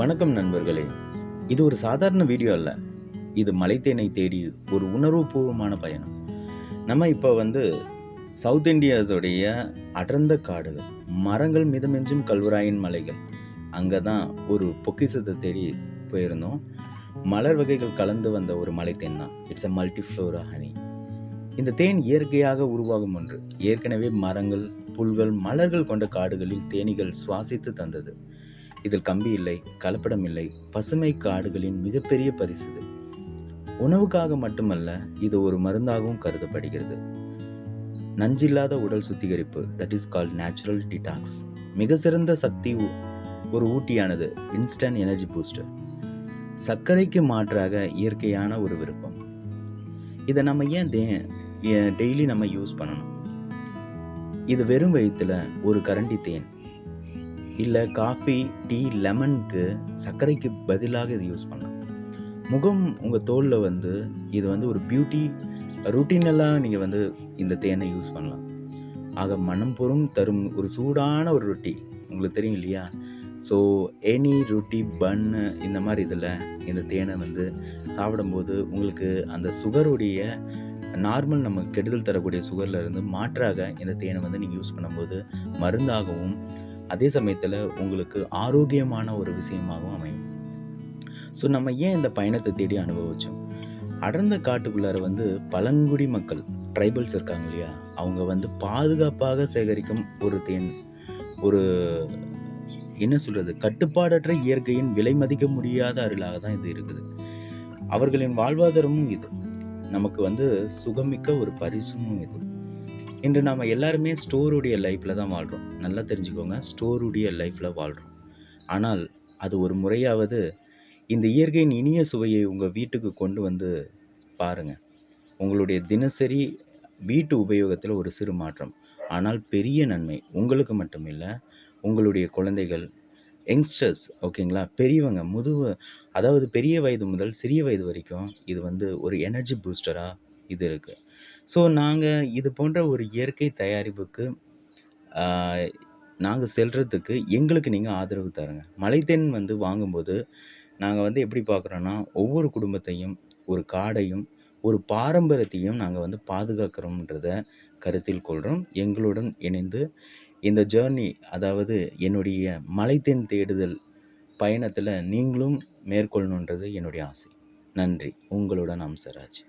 வணக்கம் நண்பர்களே. இது ஒரு சாதாரண வீடியோ அல்ல. இது மலைத்தேனை தேடி ஒரு உணர்வுபூர்வமான பயணம். நம்ம இப்போ வந்து சவுத் இந்தியாஸுடைய அடர்ந்த காடுகள் மரங்கள் மிதமெஞ்சும் கல்வராயன் மலைகள் அங்கே தான் ஒரு பொக்கிசத்தை தேடி போயிருந்தோம். மலர் வகைகள் கலந்து வந்த ஒரு மலைத்தேன் தான். இட்ஸ் அ மல்டிஃப்ளோரா ஹனி இந்த தேன் இயற்கையாக உருவாகும் ஒன்று. ஏற்கனவே மரங்கள் புல்கள் மலர்கள் கொண்ட காடுகளில் தேனீகள் சுவாசித்து தந்தது. இதில் கம்பி இல்லை கலப்படம் இல்லை. பசுமை காடுகளின் மிகப்பெரிய பரிசு இது உணவுக்காக மட்டுமல்ல இது ஒரு மருந்தாகவும் கருதப்படுகிறது. நஞ்சில்லாத உடல் சுத்திகரிப்பு that is called natural detox மிக சிறந்த சக்தி ஒரு ஊட்டியானது இன்ஸ்டன்ட் எனர்ஜி பூஸ்டர் சர்க்கரைக்கு மாற்றாக இயற்கையான ஒரு விருப்பம். இதை நம்ம ஏன் டெய்லி நம்ம யூஸ் பண்ணணும்? இது வெறும் வயிற்றுல ஒரு கரண்டி தேன் இல்லை காஃபி டீ லெமனுக்கு சர்க்கரைக்கு பதிலாக இது யூஸ் பண்ணலாம். முகம் உங்கள் தோலில் வந்து இது வந்து ஒரு பியூட்டி ருட்டீனெல்லாம் நீங்கள் வந்து இந்த தேனை யூஸ் பண்ணலாம். ஆக மனம் பொறும் தரும் ஒரு சூடான ஒரு ரொட்டி. உங்களுக்கு தெரியும் இல்லையா? ஸோ எனி ரொட்டி பன்னு இந்த மாதிரி இதில் இந்த தேனை வந்து சாப்பிடும்போது உங்களுக்கு அந்த சுகருடைய நார்மல் நம்ம கெடுதல் தரக்கூடிய சுகர்ல இருந்து மாற்றாக இந்த தேனை வந்து நீங்கள் யூஸ் பண்ணும்போது மருந்தாகவும் அதே சமயத்தில் உங்களுக்கு ஆரோக்கியமான ஒரு விஷயமாகவும் அமையும். ஸோ நம்ம ஏன் இந்த பயணத்தை தேடி அனுபவிச்சோம்? அடர்ந்த காட்டுக்குள்ளார வந்து பழங்குடி மக்கள் ட்ரைபல்ஸ் இருக்காங்க இல்லையா? அவங்க வந்து பாதுகாப்பாக சேகரிக்கும் ஒரு தேன் ஒரு என்ன சொல்கிறது கட்டுப்பாடற்ற இயற்கையின் விலை மதிக்க முடியாத அருளாக தான் இது இருக்குது. அவர்களின் வாழ்வாதாரமும் இது. நமக்கு வந்து சுகமிக்க ஒரு பரிசும் இது. இன்று நாம் எல்லாருமே ஸ்டோருடைய லைஃப்பில் தான் வாழ்கிறோம் நல்லா தெரிஞ்சுக்கோங்க ஸ்டோருடைய லைஃப்பில் வாழ்கிறோம் ஆனால் அது ஒரு முறையாவது இந்த இயற்கையின் இனிய சுவையை உங்கள் வீட்டுக்கு கொண்டு வந்து பாருங்கள் உங்களுடைய தினசரி வீட்டு உபயோகத்தில் ஒரு சிறு மாற்றம். ஆனால் பெரிய நன்மை உங்களுக்கு மட்டும் இல்லை உங்களுடைய குழந்தைகள் யங்ஸ்டர்ஸ் ஓகேங்களா? பெரியவங்க முதுகு அதாவது பெரிய வயது முதல் சிறிய வயது வரைக்கும் இது வந்து ஒரு எனர்ஜி பூஸ்டராக இது இருக்குது ஸோ நாங்கள் இது போன்ற ஒரு இயற்கை தயாரிப்புக்கு நாங்கள் செல்கிறதுக்கு எங்களுக்கு நீங்கள் ஆதரவு தருங்க. மலைத்தேன் வந்து வாங்கும்போது நாங்கள் வந்து எப்படி பார்க்குறோன்னா ஒவ்வொரு குடும்பத்தையும் ஒரு காடையும் ஒரு பாரம்பரியத்தையும் நாங்கள் வந்து பாதுகாக்கிறோம்ன்றத கருத்தில் கொள்கிறோம் எங்களுடன் இணைந்து இந்த ஜேர்னி அதாவது என்னுடைய மலைத்தேன் தேடுதல் பயணத்தில் நீங்களும் மேற்கொள்ளணுன்றது என்னுடைய ஆசை. நன்றி. உங்களுடன் அம்சராஜ்.